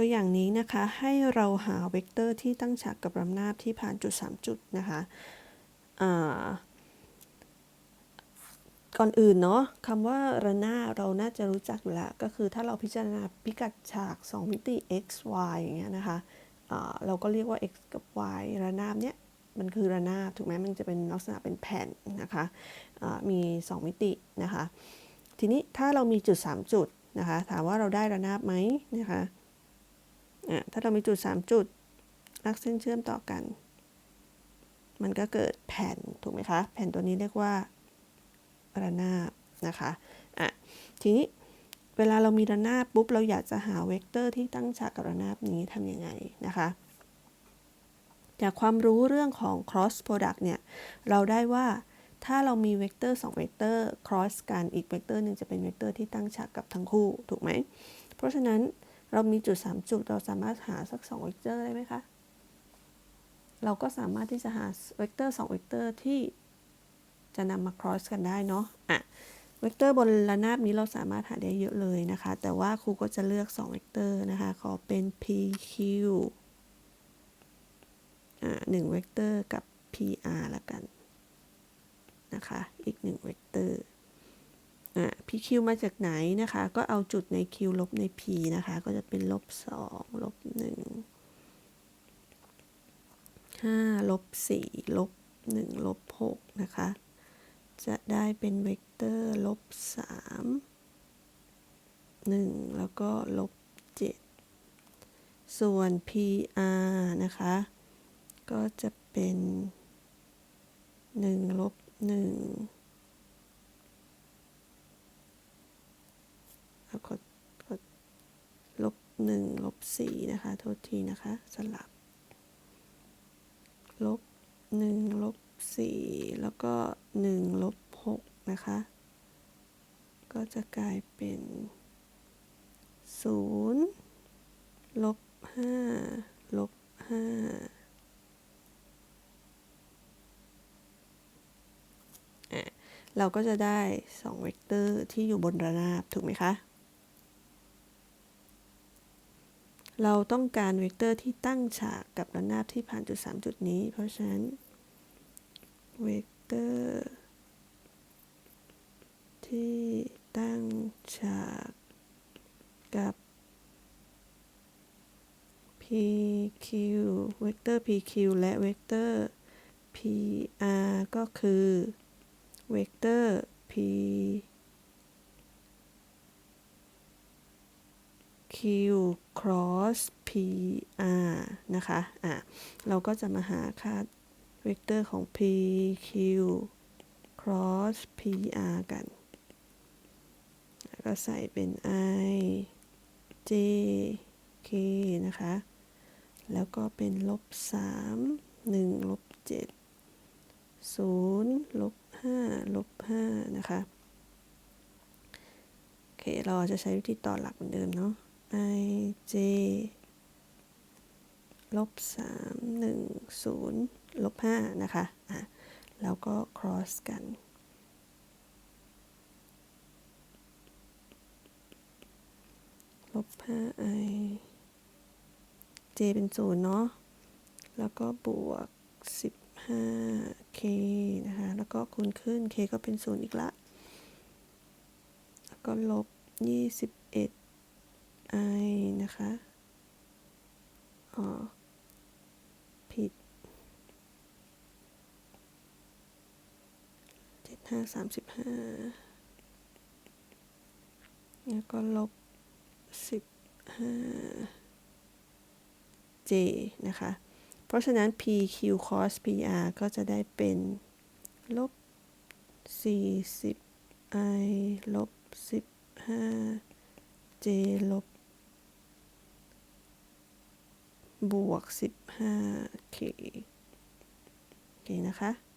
ตัวอย่างนี้นะคะให้เราหาเวกเตอร์ที่ตั้งฉากกับระนาบที่ผ่านจุด 3 จุดนะคะก่อนอื่นเนาะคำว่าระนาบเราน่าจะรู้จักอยู่แล้ว ก็คือถ้าเราพิจารณาพิกัดฉาก 2 มิติ x y อย่างเงี้ยนะคะอ่าเราก็เรียกว่า x กับ y ระนาบเนี้ยมันคือระนาบถูกไหมมันจะเป็นลักษณะเป็นแผ่นนะคะอ่ามี 2 มิตินะคะ ทีนี้ถ้าเรามีจุด 3 จุดนะคะ ถามว่าเราได้ระนาบไหมนะคะ อะถ้าเรามีจุด 3 จุด ลักเส้นเชื่อมต่อกัน มันก็เกิดแผ่นถูกไหมคะ แผ่นตัวนี้เรียกว่าระนาบนะคะอะทีนี้เวลาเรามีระนาบปุ๊บเราอยากจะหาเวกเตอร์ที่ตั้งฉากกับระนาบนี้ทำยังไงนะคะ จากความรู้เรื่องของ cross product เนี่ย เราได้ว่าถ้าเรามีเวกเตอร์2เวกเตอร์ cross กันอีกเวกเตอร์หนึ่งจะเป็นเวกเตอร์ที่ตั้งฉากกับทั้งคู่ ถูกไหม เพราะฉะนั้น เรามีจุด 3 จุด เราสามารถหาสัก2เวกเตอร์ได้ไหมคะ เราก็สามารถที่จะหาเวกเตอร์2เวกเตอร์ที่จะนำมา cross กันได้เนาะอะเวกเตอร์บนระนาบนี้เราสามารถหาได้เยอะเลยนะคะ แต่ว่าครูก็จะเลือก 2 เวกเตอร์นะคะ ขอเป็น pq อ่า1เวกเตอร์กับ pr ละกัน นะคะ อีก 1 เวกเตอร์ อ่า pq มาจากไหนนะคะ ก็เอาจุดใน q ลบใน p นะคะ ก็จะเป็นลบ2ลบ1 5ลบ4ลบ1ลบ6นะคะ จะได้เป็นเวกเตอร์ลบ3 1แล้วก็ลบ7ส่วน pr นะคะ ก็จะเป็น1ลบ1แล้วก็ ลบ1ลบ4นะคะ โทษทีนะคะ สลับ ลบ1ลบ4แล้วก็1ลบ6นะคะ ก็จะกลายเป็น0ลบ5ลบ5เราก็จะได้ 2 เวกเตอร์ที่อยู่บนระนาบ ถูกไหมคะ เราต้องการเวกเตอร์ที่ตั้งฉากกับระนาบที่ผ่านจุด 3 จุดนี้ เพราะฉะนั้นเวกเตอร์ที่ตั้งฉากกับ pq เวกเตอร์ pq และเวกเตอร์ pr ก็คือเวกเตอร์ p cross p r นะคะอะเราก็จะมาหาค่าเวกเตอร์ของ p q cross p r กัน ก็ใส่เป็น i j k นะคะ แล้วก็เป็นลบ 3 1ลบ7 0ลบ5ลบ5นะคะ โอเค เราจะใช้วิธีต่อหลักเหมือนเดิมเนาะ i j ลบ3 1 0ลบ5นะคะอะแล้วก็ cross กันลบ5 i j เป็น0เนาะแล้วก็บวก 15k นะคะ แล้วก็คูณขึ้น k ก็เป็น0อีกละ แล้วก็ลบ21 i นะคะ อ๋อ ผิด75 35แล้วก็ลบ15 j นะคะ เพราะฉะนั้น pq cos pr ก็จะได้เป็นลบ40 i ลบ15 j ลบ บวก 15k โอเคนะคะ